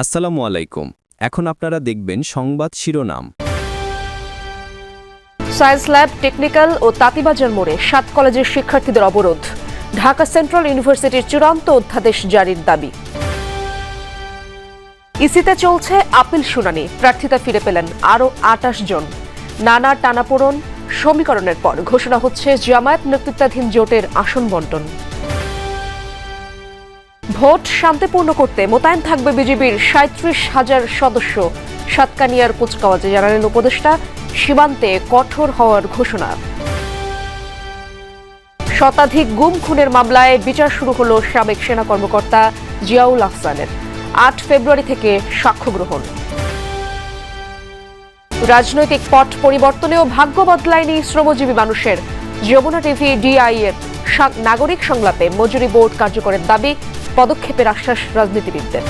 আসসালামু আলাইকুম। এখন আপনারা দেখবেন সংবাদ শিরোনাম। সায়েন্স ল্যাব টেকনিক্যাল ও তাঁতিবাজার মোড়ে সাত কলেজের শিক্ষার্থীদের অবরোধ। ঢাকা সেন্ট্রাল ইউনিভার্সিটির চূড়ান্ত অধ্যাদেশ জারির দাবি। ইসিতে চলছে আপিল শুনানি। প্রার্থিতা ফিরে পেলেন আরও আটাশ জন। নানা টানাপোড়ন সমীকরণের পর ঘোষণা হচ্ছে জামায়াত নেতৃত্বাধীন জোটের আসন বন্টন। ভোট শান্তিপূর্ণ করতে মোতায়েন থাকবে বিজেপির সাঁত্রিশ হাজার সদস্য। সাতকানিয়ার কুচকাওয়াজে জানালেন উপদেষ্টা, সীমান্তে কঠোর হওয়ার ঘোষণা। শতাধিক গুম খুনের মামলায় বিচার শুরু হলো সাবেক সেনা কর্মকর্তা জিয়াউল আহসানের। আট ফেব্রুয়ারি থেকে সাক্ষ্য গ্রহণ। রাজনৈতিক পট পরিবর্তনেও ভাগ্য বদলায়নি শ্রমজীবী মানুষের। যমুনা টিভি ডিআই এর নাগরিক সংলাপে মজুরি বোর্ড কার্যকরের দাবি পদক্ষেপের আশ্বাস রাজনীতিবিদদের।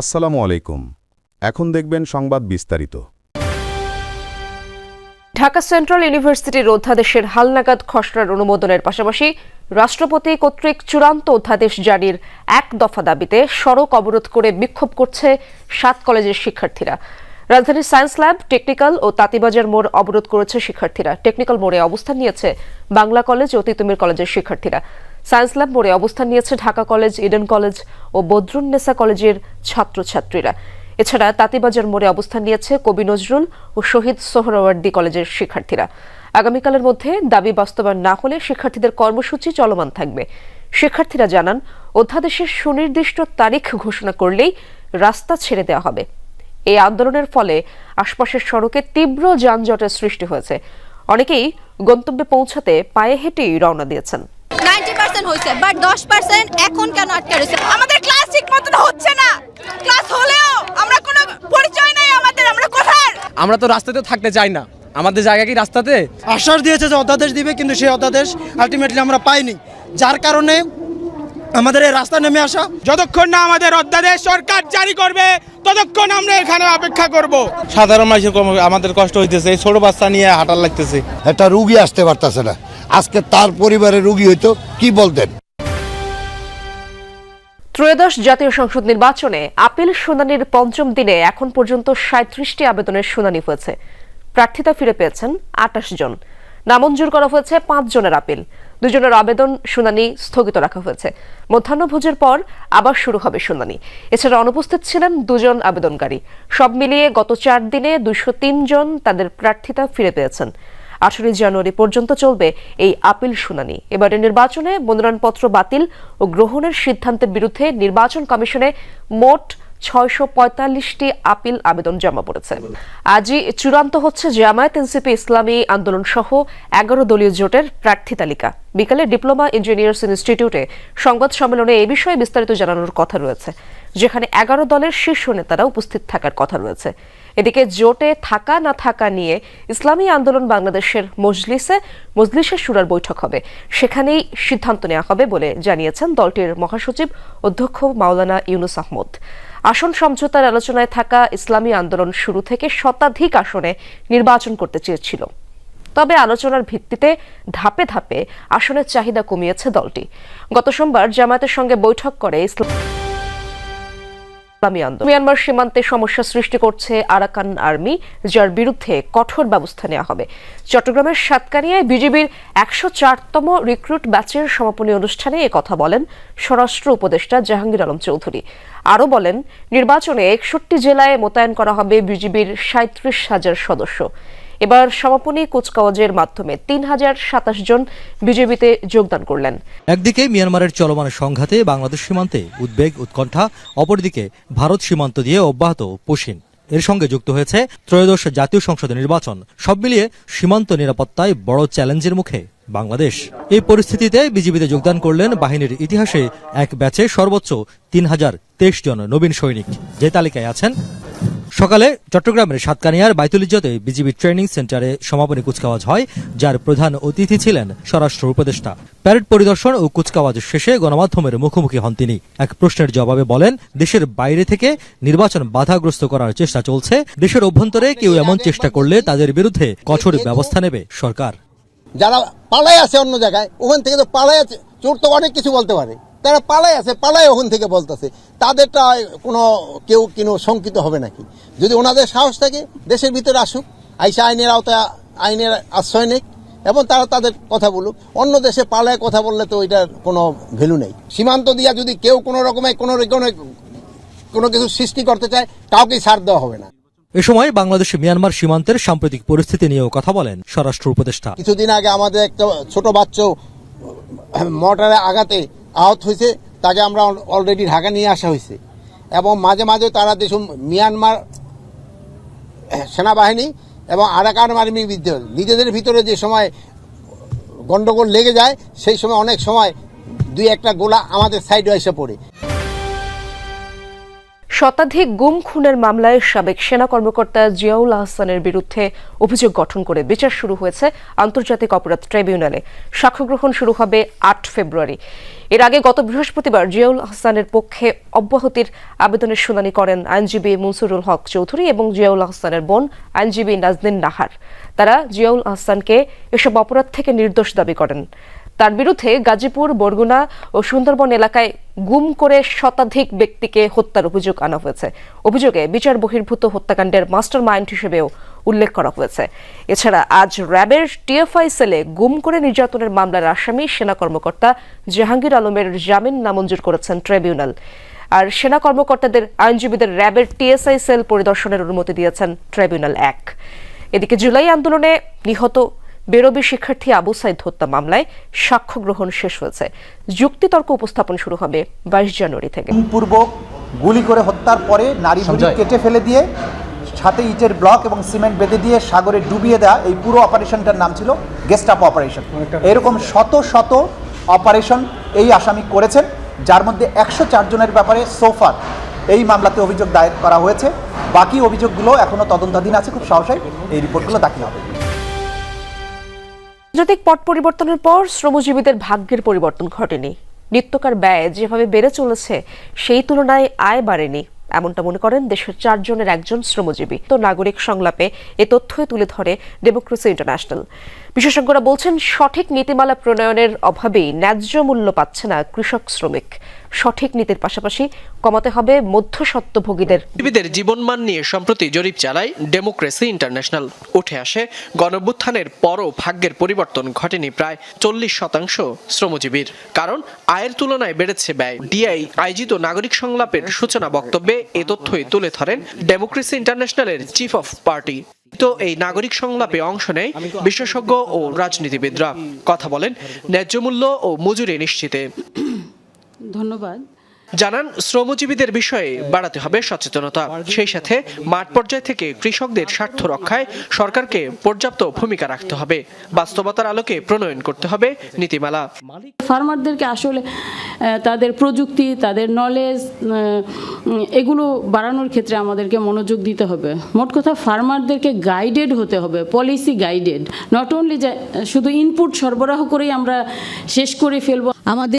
আসসালামু আলাইকুম। এখন দেখবেন সংবাদ বিস্তারিত। ঢাকা সেন্ট্রাল ইউনিভার্সিটির অধ্যাদেশের হালনাগাদ খসড়ার অনুমোদনের পাশাপাশি রাষ্ট্রপতি কর্তৃক চূড়ান্ত অধ্যাদেশ জারির এক দফা দাবিতে সড়ক অবরোধ করে বিক্ষোভ করছে সাত কলেজের শিক্ষার্থীরা। রাজধানীর সায়েন্স ল্যাব টেকনিক্যাল ও তাঁতিবাজার মোড় অবরোধ করেছে শিক্ষার্থীরা। টেকনিক্যাল মোড়ে অবস্থান নিয়েছে বাংলা কলেজ ও তিতুমির কলেজের শিক্ষার্থীরা। সায়েন্স ল্যাব মোড়ে অবস্থান নিয়েছে ঢাকা কলেজ, ইডেন কলেজ ও বদরুন্নেসা কলেজের ছাত্রছাত্রীরা। এছাড়া তাঁতিবাজার মোড়ে অবস্থান নিয়েছে কবি নজরুল ও শহীদ সোহরাওয়ার্দী কলেজের শিক্ষার্থীরা। আগামীকালের মধ্যে দাবি বাস্তবায়ন না হলে শিক্ষার্থীদের কর্মসূচি চলমান থাকবে। শিক্ষার্থীরা জানান, অধ্যাদেশের সুনির্দিষ্ট তারিখ ঘোষণা করলেই রাস্তা ছেড়ে দেওয়া হবে। এই আন্দোলনের ফলে আশপাশের সড়কে তীব্র যানজটের সৃষ্টি হয়েছে। অনেকেই গন্তব্যে পৌঁছাতে পায়ে হেঁটেই রওনা দিয়েছেন। পার্সেন্ট হয়েছে বাট দশ পার্সেন্ট এখন কেন আটকে রয়েছে? আমাদের ক্লাস ঠিক মতন হচ্ছে না। ক্লাস হলেও আমরা কোনো পরিচয় নাই আমাদের আমরা কোথায় আমরা তো রাস্তাতে থাকতে চাই না। আমাদের জায়গা কি রাস্তাতে? আশ্বাস দিয়েছে যে অধ্যাদেশ দিবে কিন্তু সেই অধ্যাদেশ আলটিমেটলি আমরা পাইনি। যার কারণে আমাদের এই রাস্তা নেমে আসা যতক্ষণ না আমাদের অধ্যাদেশ সরকার জারি করবে ততক্ষণ আমরা এখানে অপেক্ষা করব। সাধারণ মানুষের আমাদের কষ্ট হইতেছে এই ছোট বাচ্চা নিয়ে হাঁটার লাগতেছে। একটা রুগী আসতে পারতেছে না। আজকে তার পরিবারে রুগী হইতো, কি বলতেন? ত্রয়োদশ জাতীয় সংসদ নির্বাচনে আপিল শুনানির পঞ্চম দিনে এখন পর্যন্ত সাঁত্রিশটি আবেদনের শুনানি হয়েছে। প্রার্থিতা ফিরে পেয়েছেন আটাশ জন। নামঞ্জুর করা হয়েছে পাঁচ জনের আপিল। দুজনের আবেদন শুনানি স্থগিত রাখা হয়েছে। মধ্যাহ্নভোজের পর আবার শুরু হবে শুনানি। এছাড়া অনুপস্থিত ছিলেন দুজন আবেদনকারী। সব মিলিয়ে গত চার দিনে দুশো জন তাদের প্রার্থিতা ফিরে পেয়েছেন। আঠারোই জানুয়ারি পর্যন্ত চলবে এই আপিল শুনানি। এবারে নির্বাচনে মনোনয়নপত্র বাতিল ও গ্রহণের সিদ্ধান্তের বিরুদ্ধে নির্বাচন কমিশনে মোট ছয়শো পঁয়তাল্লিশটি আপিল আবেদন জমা পড়েছে। আজই চূড়ান্ত হচ্ছে জামায়াত এনসিপি ইসলামী আন্দোলন সহ এগারো দলীয় জোটের প্রার্থী তালিকা। বিকালে ডিপ্লোমা ইঞ্জিনিয়ার্স ইনস্টিটিউটে সংবাদ সম্মেলনে এই বিষয়ে বিস্তারিত জানানোর কথা রয়েছে, যেখানে এগারো দলের শীর্ষ নেতারা উপস্থিত থাকার কথা রয়েছে। এদিকে জোটে থাকা না থাকা নিয়ে ইসলামী আন্দোলন বাংলাদেশের মজলিসে, মজলিসের সুরার বৈঠক হবে। সেখানেই সিদ্ধান্ত নেওয়া হবে বলে জানিয়েছেন দলটির মহাসচিব অধ্যক্ষ মাওলানা ইউনুস আহমদ। আসন সমঝোতার আলোচনায় থাকা ইসলামী আন্দোলন শুরু থেকে শতাধিক আসনে নির্বাচন করতে চেয়েছিল। তবে আলোচনার ভিত্তিতে ধাপে ধাপে আসনের চাহিদা কমিয়েছে দলটি। গত সোমবার জামায়াতের সঙ্গে বৈঠক করে ইসলাম মিয়ানমার সীমান্তে সমস্যা সৃষ্টি করছে আরাকান আর্মি, যার বিরুদ্ধে কঠোর ব্যবস্থা নেওয়া হবে। চট্টগ্রামের সাতকানিয়ায় বিজিবির একশো চারতম রিক্রুট ব্যাচের সমাপনী অনুষ্ঠানে কথা বলেন স্বরাষ্ট্র উপদেষ্টা জাহাঙ্গীর আলম চৌধুরী। আরও বলেন, নির্বাচনে একষট্টি জেলায় মোতায়েন করা হবে বিজিবির সাঁত্রিশ হাজার সদস্য। এবার সমাপনী কুচকাওয়াজের মাধ্যমে তিন হাজার সাতাশ জন বিজেপিতে যোগদান করলেন। একদিকে মিয়ানমারের চলমান সংঘাতে বাংলাদেশ সীমান্তে উদ্বেগ, উৎকণ্ঠা, অপরদিকে ভারত সীমান্ত দিয়ে অব্যাহত পশ্চিম এর সঙ্গে যুক্ত হয়েছে ত্রয়োদশ জাতীয় সংসদের নির্বাচন। সব মিলিয়ে সীমান্ত নিরাপত্তায় বড় চ্যালেঞ্জের মুখে বাংলাদেশ। এই পরিস্থিতিতে বিজিবিতে যোগদান করলেন বাহিনীর ইতিহাসে এক ব্যাচে সর্বোচ্চ তিন হাজার তেইশ জন নবীন সৈনিক। যে তালিকায় আছেন সকালে চট্টগ্রামের সাতকানিয়ার বাইতুল ইজ্জতে বিজিবি ট্রেনিং সেন্টারে সমাপনী কুচকাওয়াজ হয়, যার প্রধান অতিথি ছিলেন স্বরাষ্ট্র উপদেষ্টা। প্যারেড পরিদর্শন ও কুচকাওয়াজ শেষে গণমাধ্যমের মুখোমুখি হন তিনি। এক প্রশ্নের জবাবে বলেন, দেশের বাইরে থেকে নির্বাচন বাধাগ্রস্ত করার চেষ্টা চলছে। দেশের অভ্যন্তরে কেউ এমন চেষ্টা করলে তাদের বিরুদ্ধে কঠোর ব্যবস্থা নেবে সরকার। যারা পালাই আছে অন্য জায়গায়, ওখান থেকে তো পালাই আছে, চোর তো অনেক কিছু বলতে পারে। তারা পালাই আছে পালাই ওখান থেকে বলতেছে। তাদেরটা কোনো কেউ কোনো শঙ্কিত হবে নাকি? যদি ওনাদের সাহস থাকে দেশের ভিতরে আসুক আইসা আইনের আওতায় আইনের আশ্রয় নেই এবং তারা তাদের কথা বলুক। অন্য দেশে পালায় কথা বললে তো ওইটার কোনো ভ্যালু নেই। সীমান্ত দিয়া যদি কেউ কোনো রকমের কোনো কোনো কিছু সৃষ্টি করতে চায় কাউকেই ছাড় দেওয়া হবে না। এ সময় বাংলাদেশ মিয়ানমার সীমান্তের সাম্প্রতিক পরিস্থিতি নিয়েও কথা বলেন স্বরাষ্ট্র উপদেষ্টা। কিছুদিন আগে আমাদের একটা ছোট বাচ্চা মোটরে আঘাতে আহত হয়েছে, তাকে আমরা অলরেডি ঢাকা নিয়ে আসা হয়েছে। এবং মাঝে মাঝে তারা দেশ মিয়ানমার সেনাবাহিনী এবং আরাকান আর্মির বিরুদ্ধে নিজেদের ভিতরে যে সময় গন্ডগোল লেগে যায়, সেই সময় অনেক সময় দুই একটা গোলা আমাদের সাইডে এসে পড়ে। শতাধিক গুম খুনের মামলায় সাবেক সেনা কর্মকর্তা জিয়াউল আহসানের বিরুদ্ধে অভিযোগ গঠন করে বিচার শুরু হয়েছে আন্তর্জাতিক অপরাধ ট্রাইব্যুনালে। সাক্ষ্য গ্রহণ শুরু হবে আট ফেব্রুয়ারি। এর আগে গত বৃহস্পতিবার জিয়াউল আহসানের পক্ষে অব্যাহতির আবেদনের শুনানি করেন আইনজীবী মুনসুরুল হক চৌধুরী এবং জিয়াউল আহসানের বোন আইনজীবী নাজনীন নাহার। তারা জিয়াউল আহসানকে এসব অপরাধ থেকে নির্দোষ দাবি করেন। তার বিরুদ্ধে গাজীপুর, বরগুনা ও সুন্দরবন এলাকায় গুম করে শতাধিক ব্যক্তিকে হত্যার অভিযোগ আনা হয়েছে। অভিযোগে বিচার বহির্ভূত হত্যাকাণ্ডের মাস্টার মাইন্ড হিসেবেও উল্লেখ করা হয়েছে। এছাড়া আজ র্যাবের টিএফআই সেলে গুম করে নির্যাতনের মামলার আসামি সেনা কর্মকর্তা জাহাঙ্গীর আলমের জামিন নামঞ্জুর করেছেন ট্রাইব্যুনাল। আর সেনা কর্মকর্তাদের আইনজীবীদের র্যাবের টিএসআই সেল পরিদর্শনের অনুমতি দিয়েছেন ট্রাইব্যুনাল এক। এদিকে জুলাই আন্দোলনে নিহত বেরোবি শিক্ষার্থী আবু সাইদ হত্যা মামলায় সাক্ষ্য গ্রহণ শেষ হয়েছে। যুক্তিতর্ক উপস্থাপন শুরু হবে বাইশ জানুয়ারি থেকে। পূর্বক গুলি করে হত্যার পরে নারী কেটে ফেলে দিয়ে সাথে ইটের ব্লক এবং সিমেন্ট বেঁধে দিয়ে সাগরে ডুবিয়ে দেওয়া এই পুরো অপারেশনটার নাম ছিল গেস্ট আপ অপারেশন। এরকম শত শত অপারেশন এই আসামি করেছেন যার মধ্যে একশো চার জনের ব্যাপারে সোফার এই মামলাতে অভিযোগ দায়ের করা হয়েছে। বাকি অভিযোগগুলো এখনও তদন্তাধীন আছে খুব সহসাই এই রিপোর্টগুলো দাখিল হবে। রাজনৈতিক পট পরিবর্তনের পর শ্রমজীবীদের ভাগ্যের পরিবর্তন ঘটেনি। নিত্যকার ব্যয় যেভাবে বেড়ে চলেছে, সেই তুলনায় আয় বাড়েনি। এমনটা মনে করেন দেশের চারজনের একজন শ্রমজীবী। তো নাগরিক সংলাপে এ তথ্যই তুলে ধরে ডেমোক্রেসি ইন্টারন্যাশনাল বিশেষজ্ঞরা বলছেন, সঠিক নীতিমালা প্রণয়নের অভাবেই ন্যায্য মূল্য পাচ্ছে না কৃষক শ্রমিক। সঠিক নীতির পাশাপাশি কমাতে হবে মধ্যস্বত্বভোগীদের। জীবীদের জীবনমান নিয়ে সম্প্রতি জরিপ চালায় ডেমোক্রেসি ইন্টারন্যাশনাল উঠে আসে গণঅভ্যুত্থানের পরও ভাগ্যের পরিবর্তন ঘটেনি প্রায় চল্লিশ শতাংশ শ্রমজীবীর। কারণ, আয়ের তুলনায় বেড়েছে ব্যয়। ডিআই, আয়োজিত নাগরিক সংলাপের সূচনা বক্তব্যে এ তথ্যই তুলে ধরেন ডেমোক্রেসি ইন্টারন্যাশনালের চিফ অফ পার্টি তো এই নাগরিক সংলাপে অংশ নেয় বিশেষজ্ঞ ও রাজনীতিবিদরা। কথা বলেন ন্যায্য মূল্য ও মজুরি নিশ্চিতে। ধন্যবাদ। জানান, শ্রমজীবীদের বিষয়ে বাড়াতে হবে সচেতনতা। সেই সাথে মাঠ পর্যায় থেকে কৃষকদের স্বার্থ রক্ষায় সরকারকে পর্যাপ্ত ভূমিকা রাখতে হবে। বাস্তবতার আলোকে প্রণয়ন করতে হবে নীতিমালা। ফার্মারদেরকে আসলে তাদের প্রযুক্তি, তাদের নলেজ এগুলো বাড়ানোর ক্ষেত্রে আমাদেরকে মনোযোগ দিতে হবে। মোট কথা, ফার্মারদেরকে গাইডেড হতে হবে পলিসি গাইডেড নট অনলি শুধু ইনপুট সরবরাহ করেই আমরা শেষ করে ফেলব আমাদের